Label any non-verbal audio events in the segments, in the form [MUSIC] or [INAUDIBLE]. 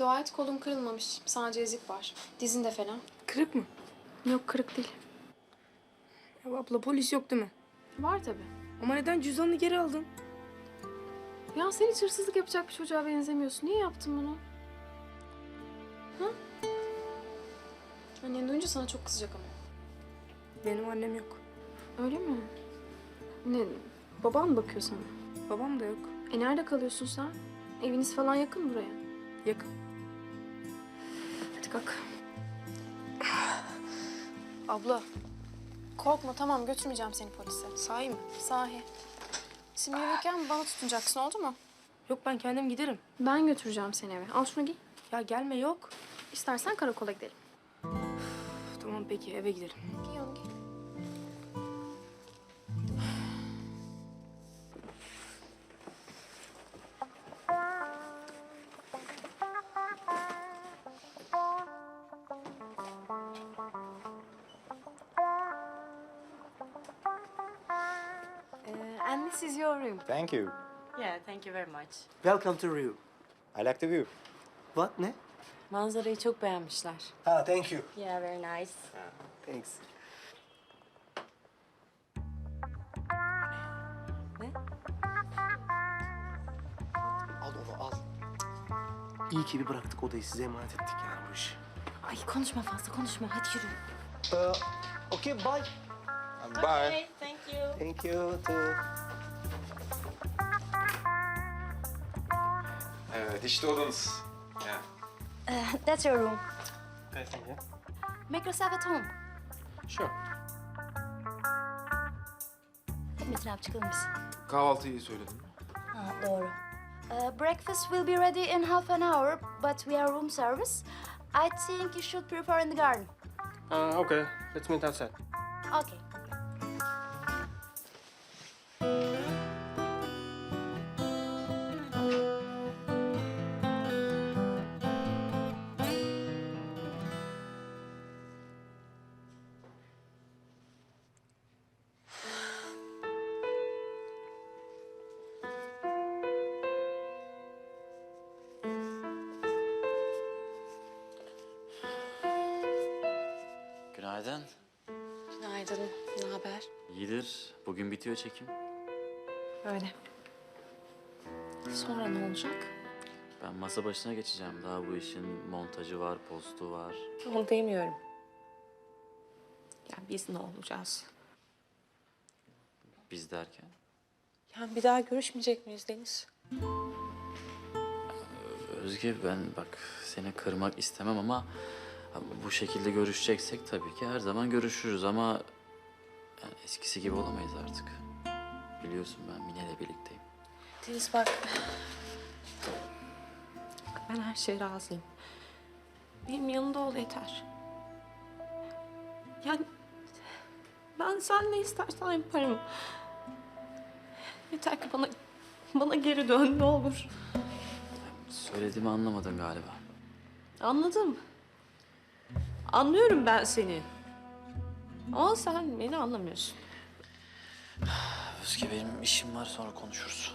Dua et kolun kırılmamış. Sadece ezik var. Dizinde falan. Kırık mı? Yok kırık değil. Ya abla polis yok değil mi? Var tabii. Ama neden cüzdanını geri aldın? Ya sen hiç hırsızlık yapacak bir çocuğa benzemiyorsun. Niye yaptın bunu? Ha? Annen duyunca sana çok kızacak ama. Benim annem yok. Öyle mi? Ne? Baban bakıyor sana? Babam da yok. E nerede kalıyorsun sen? Eviniz falan yakın buraya? Yakın. Kalk. Abla Korkma tamam götürmeyeceğim seni polise. sahi mi? Sahi. Şimdi yürürken bana tutunacaksın oldu mu? Yok ben kendim giderim. Ben götüreceğim seni eve. Al şunu giy. Ya gelme yok. İstersen karakola gidelim. Üf, tamam peki eve gidelim. Giy onu giy. And this is your room. Thank you. Yeah, thank you very much. Welcome to Rio. I like the view. What ne? Manzarayı çok beğenmişler. Ha, thank you. Yeah, very nice. Thanks. Ne? Al onu al. İyi ki bir bıraktık odayı size emanet ettik yani bu işi. Ay konuşma fazla konuşma. Hadi yürü. Ee, okay, bye. Bye. thank you. Thank you too. İşte odanız. Yeah. Uh, that's your room. Okay, thank you. Make yourself at home. Sure. Hadi Metin abi çıkalım biz. Kahvaltıyı söyledim. Ha, doğru. Uh, breakfast will be ready in half an hour, but we are room service. I think you should prepare in the garden. Uh, okay, let's meet outside. Okay. Günaydın. Ne haber? İyidir. Bugün bitiyor çekim. Öyle. Sonra ne olacak? Ben masa başına geçeceğim. Daha bu işin montajı var, postu var. Onu demiyorum. Ya biz ne olacağız? Biz derken. Ya bir daha görüşmeyecek miyiz Deniz? Özge ben bak seni kırmak istemem ama bu şekilde görüşeceksek tabii ki her zaman görüşürüz ama yani eskisi gibi olamayız artık. Biliyorsun ben Mine'yle birlikteyim. Deniz bak. Ben her şeye razıyım. Benim yanında ol yeter. Yani ben sen ne istersen yaparım. Yeter ki bana bana geri dön ne olur. Söylediğimi anlamadın galiba. Anladım. Anlıyorum ben seni. Ama sen beni anlamıyorsun. Özge benim işim var sonra konuşuruz.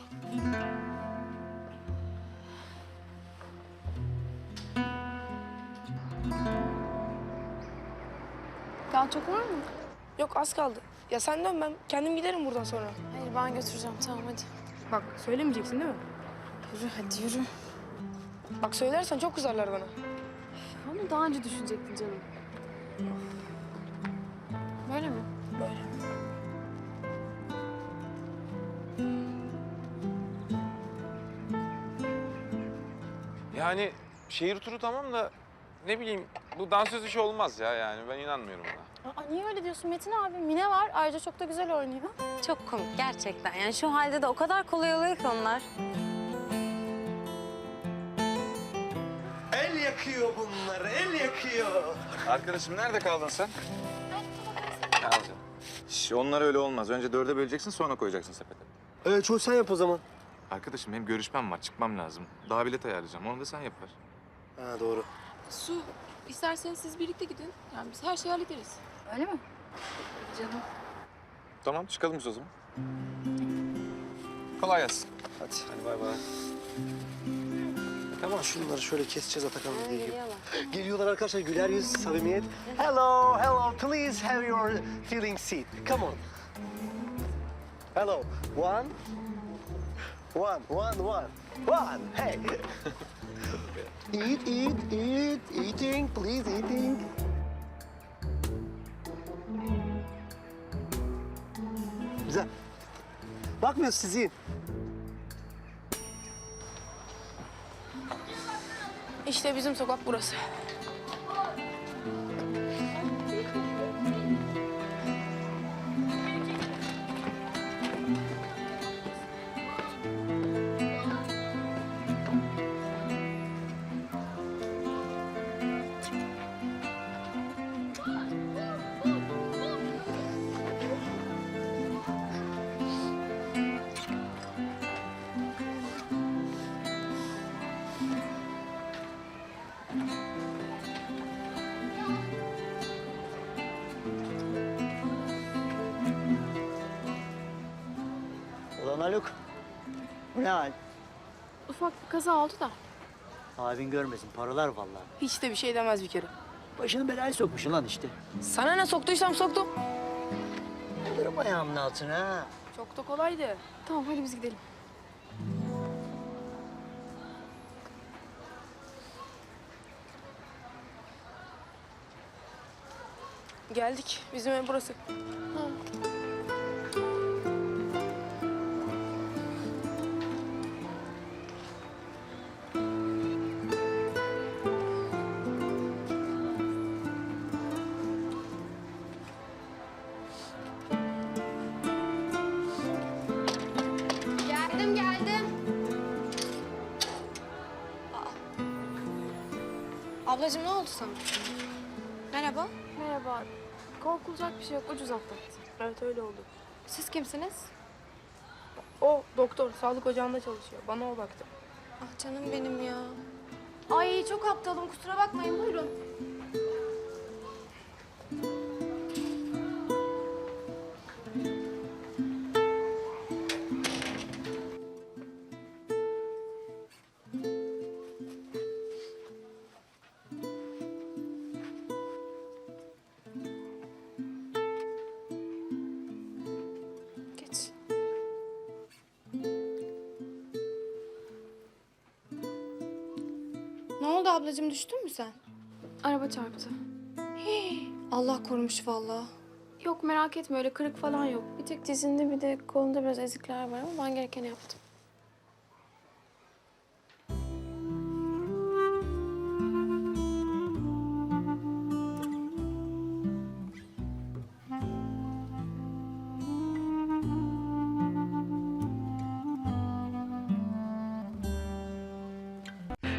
Daha çok var mı? Yok az kaldı. Ya sen dön ben kendim giderim buradan sonra. Hayır ben götüreceğim tamam hadi. Bak söylemeyeceksin değil mi? Yürü hadi yürü. Bak söylersen çok kızarlar bana. Onu daha önce düşünecektin canım. Böyle mi? Böyle. Yani şehir turu tamam da ne bileyim bu dansöz işi olmaz ya yani ben inanmıyorum buna. Aa, niye öyle diyorsun Metin abi? Mine var. Ayrıca çok da güzel oynuyor. Çok komik gerçekten. Yani şu halde de o kadar kolay oluyor ki onlar. Yakıyor bunlar, el yakıyor. Arkadaşım nerede kaldın sen? Al canım. Şş, onlar öyle olmaz. Önce dörde böleceksin sonra koyacaksın sepete. Evet, çoğu sen yap o zaman. Arkadaşım benim görüşmem var, çıkmam lazım. Daha bilet ayarlayacağım, onu da sen yapar. Ha doğru. Su, isterseniz siz birlikte gidin. Yani biz her şeyi hallederiz. Öyle mi? Canım. Tamam çıkalım biz o zaman. Kolay gelsin. Hadi, hadi bay bay. Tamam şunları şöyle keseceğiz Atakan'la dediği gibi. Geliyorlar. Geliyorlar arkadaşlar güler yüz, samimiyet. Hello, hello, please have your feeling seat. Come on. Hello, one, one, one, one, one, hey. [LAUGHS] eat, eat, eat, eating, please, eating. Güzel. Bakmıyoruz sizi. İşte bizim sokak burası. Haluk. Bu ne hal? Ufak bir kaza oldu da. Abin görmesin paralar vallahi. Hiç de bir şey demez bir kere. Başını belaya sokmuşsun lan işte. Sana ne soktuysam soktum. Alırım ayağımın altına ha. Çok da kolaydı. Tamam hadi biz gidelim. Geldik. Bizim ev burası. Geldim Ablacığım ne oldu sana? Merhaba. Merhaba. Korkulacak bir şey yok. Ucuz atlattım. Evet öyle oldu. Siz kimsiniz? O doktor sağlık ocağında çalışıyor. Bana o baktı. Ah canım benim ya. Ay çok aptalım kusura bakmayın buyurun. Oldu ablacığım düştün mü sen? Araba çarptı. Allah korumuş vallahi. Yok merak etme öyle kırık falan yok. Bir tek dizinde bir de kolunda biraz ezikler var ama ben gerekeni yaptım.